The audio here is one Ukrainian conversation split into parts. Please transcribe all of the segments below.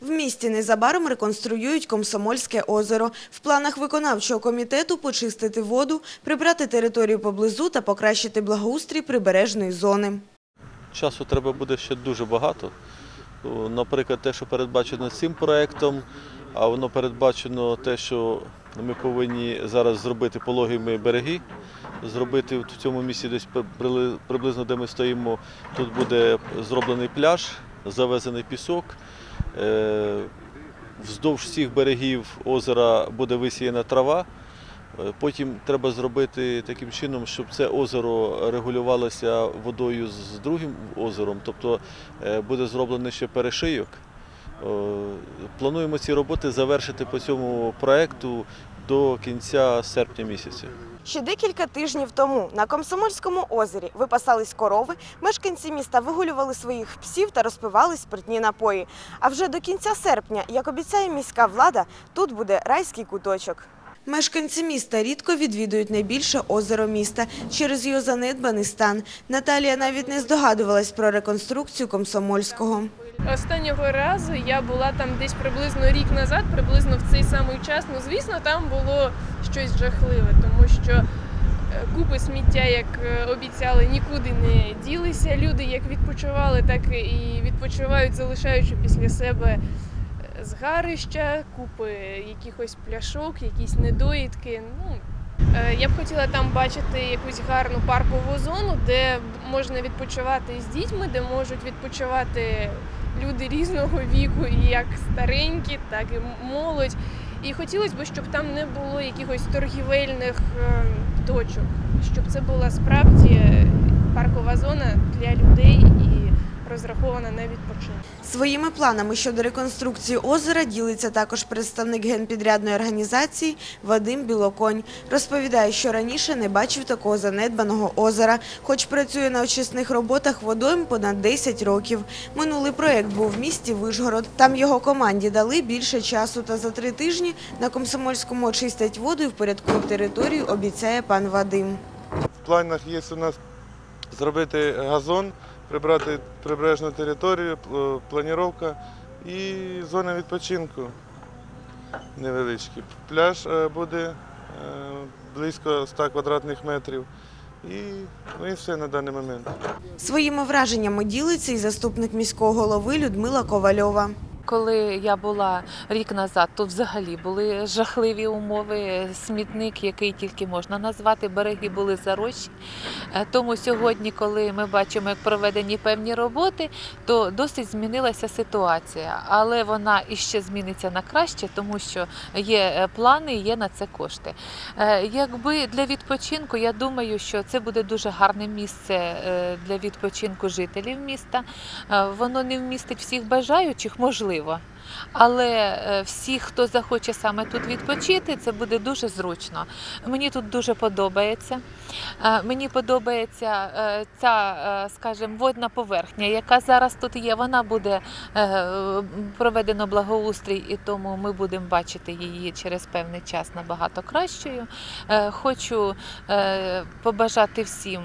В місті незабаром реконструюють Комсомольське озеро. В планах виконавчого комітету почистити воду, прибрати територію поблизу та покращити благоустрій прибережної зони. Часу треба буде ще дуже багато. Наприклад, те, що передбачено цим проєктом, а воно передбачено те, що ми повинні зараз зробити пологими береги, зробити в цьому місці десь прибли- приблизно, де ми стоїмо, тут буде зроблений пляж, завезений пісок. Е, Вздовж всіх берегів озера буде висіяна трава. Е, Потім треба зробити таким чином, щоб це озеро регулювалося водою з другим озером, тобто е, буде зроблений ще перешийок. Плануємо ці роботи завершити по цьому проекту до кінця серпня місяця. Ще декілька тижнів тому на Комсомольському озері випасались корови, мешканці міста вигулювали своїх псів та розпивали спиртні напої. А вже до кінця серпня, як обіцяє міська влада, тут буде райський куточок. Мешканці міста рідко відвідують найбільше озеро міста через його занедбаний стан. Наталія навіть не здогадувалась про реконструкцію Комсомольського. Останнього разу я була там десь приблизно рік назад, приблизно в цей самий час. Ну, звісно, там було щось жахливе, тому що е, купи сміття, як е, обіцяли, нікуди не ділися. Люди як відпочивали, так і відпочивають, залишаючи після себе е, згарища, купи якихось пляшок, якісь недоїдки. Ну, я б хотіла там бачити якусь гарну паркову зону, де можна відпочивати з дітьми, де можуть відпочивати люди різного віку, і як старенькі, так і молодь. І хотілося б, щоб там не було якихось торгівельних е, точок, щоб це була справді паркова зона для людей і розрахована на відпочинок. Своїми планами щодо реконструкції озера ділиться також представник генпідрядної організації Вадим Білоконь. Розповідає, що раніше не бачив такого занедбаного озера, хоч працює на очисних роботах водойм понад 10 років. Минулий проєкт був в місті Вишгород. Там його команді дали більше часу, та за три тижні на Комсомольському очистять воду і впорядкують територію, обіцяє пан Вадим. В планах є у нас зробити газон, прибрати прибережну територію, планіровка і зона відпочинку невеличкі. Пляж е, буде е, близько 100 квадратних метрів. І, ну і все на даний момент. Своїми враженнями ділиться і заступник міського голови Людмила Ковальова. Коли я була рік назад, тут взагалі були жахливі умови, смітник, який тільки можна назвати, береги були зарощі. Е, Тому сьогодні, коли ми бачимо, як проведені певні роботи, то досить змінилася ситуація. Але вона іще зміниться на краще, тому що є е, плани є на це кошти. Е, Якби для відпочинку, я думаю, що це буде дуже гарне місце для відпочинку жителів міста. Воно не вмістить всіх бажаючих, можливо важливо. Але е, всі, хто захоче саме тут відпочити, це буде дуже зручно. Мені тут дуже подобається. Е, Мені подобається е, ця, скажімо, водна поверхня, яка зараз тут є. Вона буде проведено благоустрій, і тому ми будемо бачити її через певний час набагато кращою. Хочу побажати всім,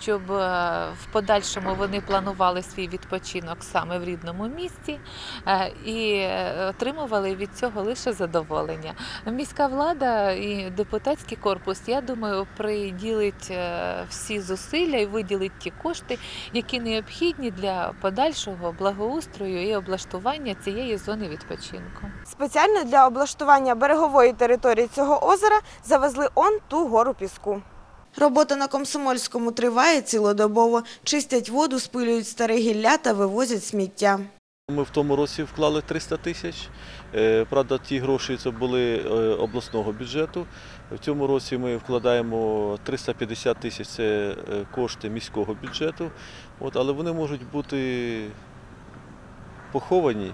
щоб в подальшому вони планували свій відпочинок саме в рідному місті е, і отримували від цього лише задоволення. Міська влада і депутатський корпус, я думаю, приділить е, всі зусилля і виділить ті кошти, які необхідні для подальшого благоустрою і облаштування цієї зони відпочинку. Спеціально для облаштування берегової території цього озера завезли он ту гору піску. Робота на Комсомольському триває цілодобово. Чистять воду, спилюють старе гілля та вивозять сміття. Ми в тому році вклали 300 тисяч. Е, Правда, ті гроші це були е, обласного бюджету. В цьому році ми вкладаємо 350 тисяч це е, кошти міського бюджету. Але вони можуть бути поховані,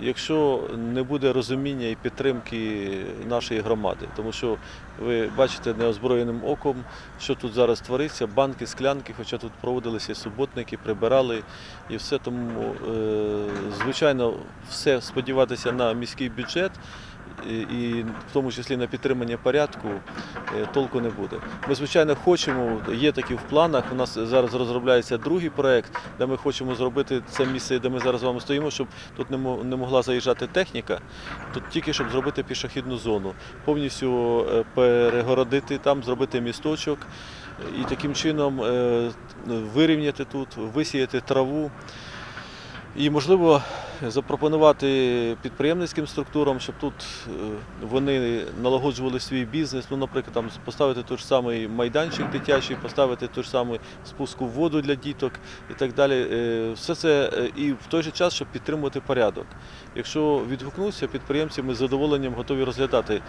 якщо не буде розуміння і підтримки нашої громади. Тому що ви бачите неозброєним оком, що тут зараз твориться, банки, склянки, хоча тут проводилися суботники, прибирали і все тому, е, звичайно, все сподіватися на міський бюджет і, в тому числі на підтримання порядку, е, толку не буде. Ми, звичайно, хочемо, є такі в планах. У нас зараз розробляється другий проект, де ми хочемо зробити це місце, де ми зараз з вами стоїмо, щоб тут не могла заїжджати техніка, тут тільки щоб зробити пішохідну зону, повністю е, перегородити там, зробити місточок і таким чином е, вирівняти тут, висіяти траву. І, можливо, запропонувати підприємницьким структурам, щоб тут е, вони налагоджували свій бізнес. Ну, наприклад, там поставити той ж самий майданчик дитячий, поставити той ж самий спуску в воду для діток і так далі. Е, Все це е, і в той же час, щоб підтримувати порядок. Якщо відгукнуться підприємці, ми з задоволенням готові розглядати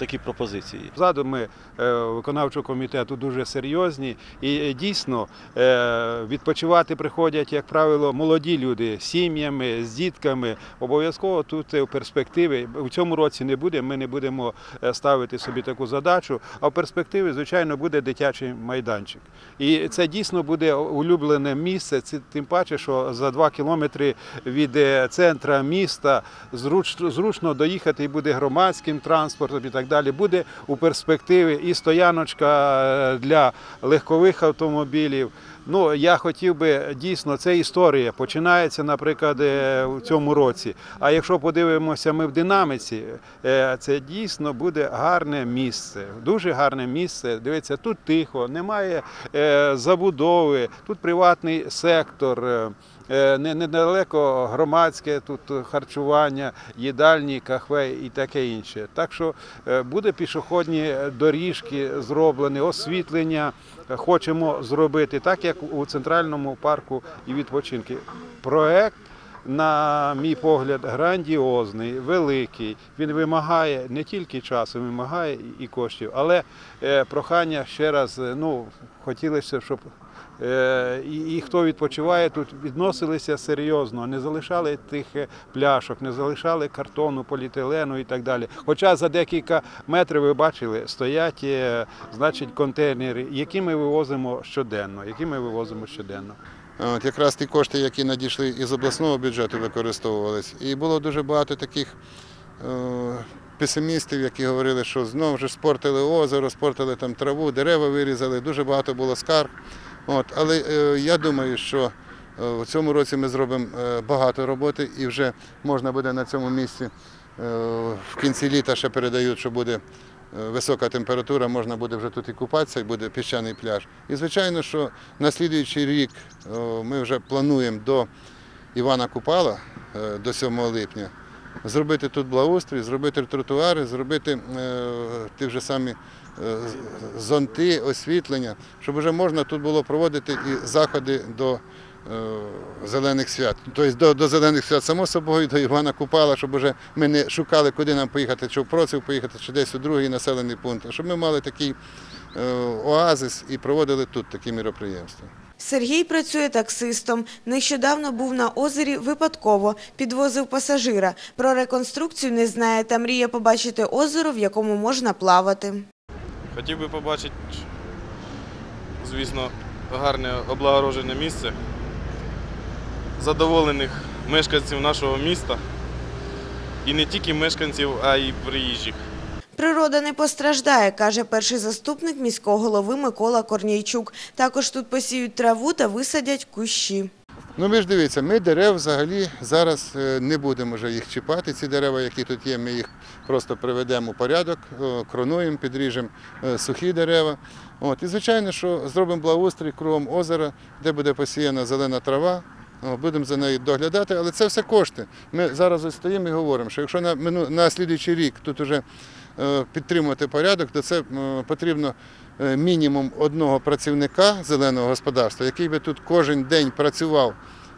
такі пропозиції. Задуми е, виконавчого комітету дуже серйозні і е, дійсно е, відпочивати приходять, як правило, молоді люди з сім'ями, з дітками. Обов'язково тут в перспективі в цьому році не буде. Ми не будемо ставити собі таку задачу. А в перспективі, звичайно, буде дитячий майданчик. І це дійсно буде улюблене місце. Це тим паче, що за два кілометри від центра міста зруч- зручно доїхати і буде громадським транспортом і так далі. Буде у перспективі і стояночка е, для легкових автомобілів. Ну, я хотів би дійсно, це історія починається, наприклад, е, у цьому році. А якщо подивимося ми в динаміці, е, це дійсно буде гарне місце, дуже гарне місце. Дивіться, тут тихо, немає е, забудови, тут приватний сектор. Е, не- Недалеко громадське тут харчування, їдальні, кафе і таке інше. Так що е, буде пішохідні доріжки зроблені, освітлення хочемо зробити, так як у центральному парку і відпочинки. Проект. На мій погляд, грандіозний, великий. Він вимагає не тільки часу, вимагає і коштів. Але е, прохання ще раз, ну хотілося, щоб і, і хто відпочиває тут, відносилися серйозно, не залишали тих е, пляшок, не залишали картону, поліетилену і так далі. Хоча за декілька метрів ви бачили, стоять е, значить, контейнери, які ми вивозимо щоденно, які ми вивозимо щоденно. От, якраз ті кошти, які надійшли із обласного бюджету, використовувались. І було дуже багато таких е, песимістів, які говорили, що знову ж спортили озеро, спортили там траву, дерева вирізали, дуже багато було скарг. От, але е, я думаю, що е, в цьому році ми зробимо е, багато роботи і вже можна буде на цьому місці. В кінці літа ще передають, що буде висока температура, можна буде вже тут і купатися, і буде піщаний пляж. І звичайно, що на слідуючий рік ми вже плануємо до Івана Купала, до 7 липня, зробити тут благоустрій, зробити тротуари, зробити ті вже самі зонти, освітлення, щоб вже можна тут було проводити і заходи до. е, Зелених свят, тобто до, до зелених свят, само собою, до Івана Купала, щоб вже ми не шукали, куди нам поїхати, чи в Проців поїхати, чи десь у другий населений пункт, а щоб ми мали такий е, оазис і проводили тут такі міроприємства. Сергій працює таксистом. Нещодавно був на озері випадково, підвозив пасажира. Про реконструкцію не знає та мріє побачити озеро, в якому можна плавати. Хотів би побачити, звісно, гарне облагорожене місце, задоволених мешканців нашого міста. І не тільки мешканців, а й приїжджих. Природа не постраждає, каже перший заступник міського голови Микола Корнійчук. Також тут посіють траву та висадять кущі. Ну ви ж дивіться, ми дерев взагалі зараз е, не будемо вже їх чіпати. Ці дерева, які тут є, ми їх просто приведемо у порядок, е, кронуємо, підріжемо е, сухі дерева. От. І звичайно, що зробимо благоустрій кругом озера, де буде посіяна зелена трава. Будемо за нею доглядати, але це все кошти. Ми зараз стоїмо і говоримо, що якщо на, на слідуючий рік тут вже підтримувати порядок, то це е, потрібно е, мінімум одного працівника зеленого господарства, який би тут кожен день працював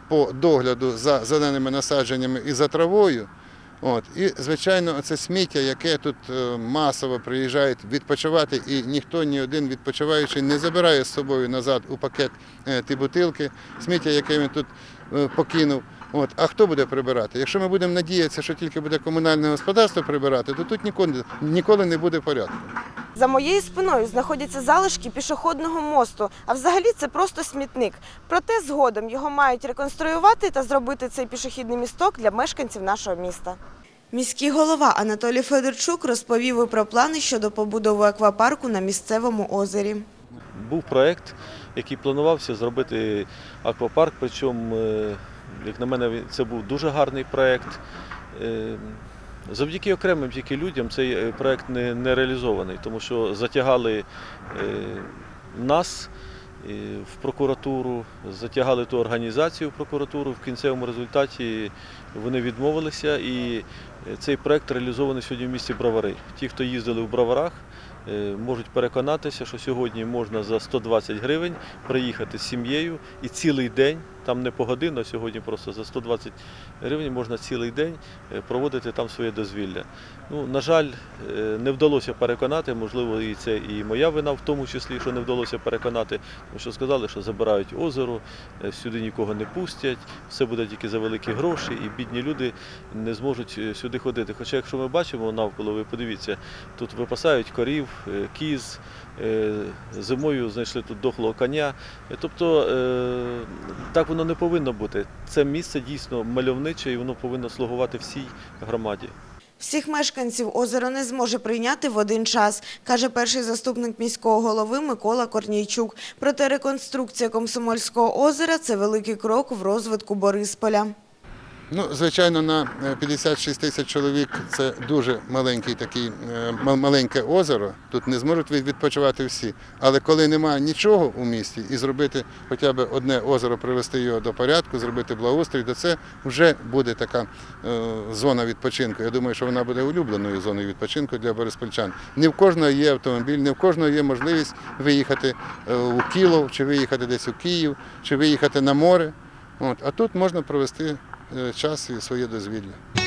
по догляду за зеленими насадженнями і за травою. От. І, звичайно, це сміття, яке тут е, масово приїжджають відпочивати, і ніхто, ні один відпочиваючий не забирає з собою назад у пакет е, ті бутилки, сміття, яке він тут е, покинув. От. А хто буде прибирати? Якщо ми будемо надіятися, що тільки буде комунальне господарство прибирати, то тут ніколи, ніколи не буде порядку. За моєю спиною знаходяться залишки пішохідного мосту, а взагалі це просто смітник. Проте згодом його мають реконструювати та зробити цей пішохідний місток для мешканців нашого міста. Міський голова Анатолій Федорчук розповів і про плани щодо побудови аквапарку на місцевому озері. Був проєкт, який планувався зробити аквапарк, причому, е, як на мене, це був дуже гарний проєкт. Е, Завдяки окремим тільки людям цей е, проєкт не, не реалізований, тому що затягали е, нас в прокуратуру, затягали ту організацію в прокуратуру. В кінцевому результаті вони відмовилися і цей проєкт реалізований сьогодні в місті Бровари. Ті, хто їздили в Броварах, е, можуть переконатися, що сьогодні можна за 120 гривень приїхати з сім'єю і цілий день, там не по годину, а сьогодні просто за 120 гривень можна цілий день е, проводити там своє дозвілля. Ну, на жаль, е, не вдалося переконати, можливо, і це і моя вина в тому числі, що не вдалося переконати, тому що сказали, що забирають озеро, сюди нікого не пустять, все буде тільки за великі гроші, і бідні люди не зможуть е, сюди ходити. Хоча, якщо ми бачимо навколо, ви подивіться, тут випасають корів, е, кіз, е, зимою знайшли тут дохлого коня. Е, Тобто так воно не повинно бути. Це місце дійсно мальовниче і воно повинно слугувати всій громаді. Всіх мешканців озеро не зможе прийняти в один час, каже перший заступник міського голови Микола Корнійчук. Проте реконструкція Комсомольського озера – це великий крок в розвитку Борисполя. Ну, звичайно, на е, 56 тисяч чоловік це дуже маленький такий, е, маленьке озеро. Тут не зможуть відпочивати всі. Але коли немає нічого у місті, і зробити хоча б одне озеро, привести його до порядку, зробити благоустрій, то це вже буде така е, зона відпочинку. Я думаю, що вона буде улюбленою зоною відпочинку для бориспільчан. Не в кожного є автомобіль, не в кожного є можливість виїхати е, у Кілов, чи виїхати десь у Київ, чи виїхати на море. От, а тут можна провести е, час і своє дозвілля.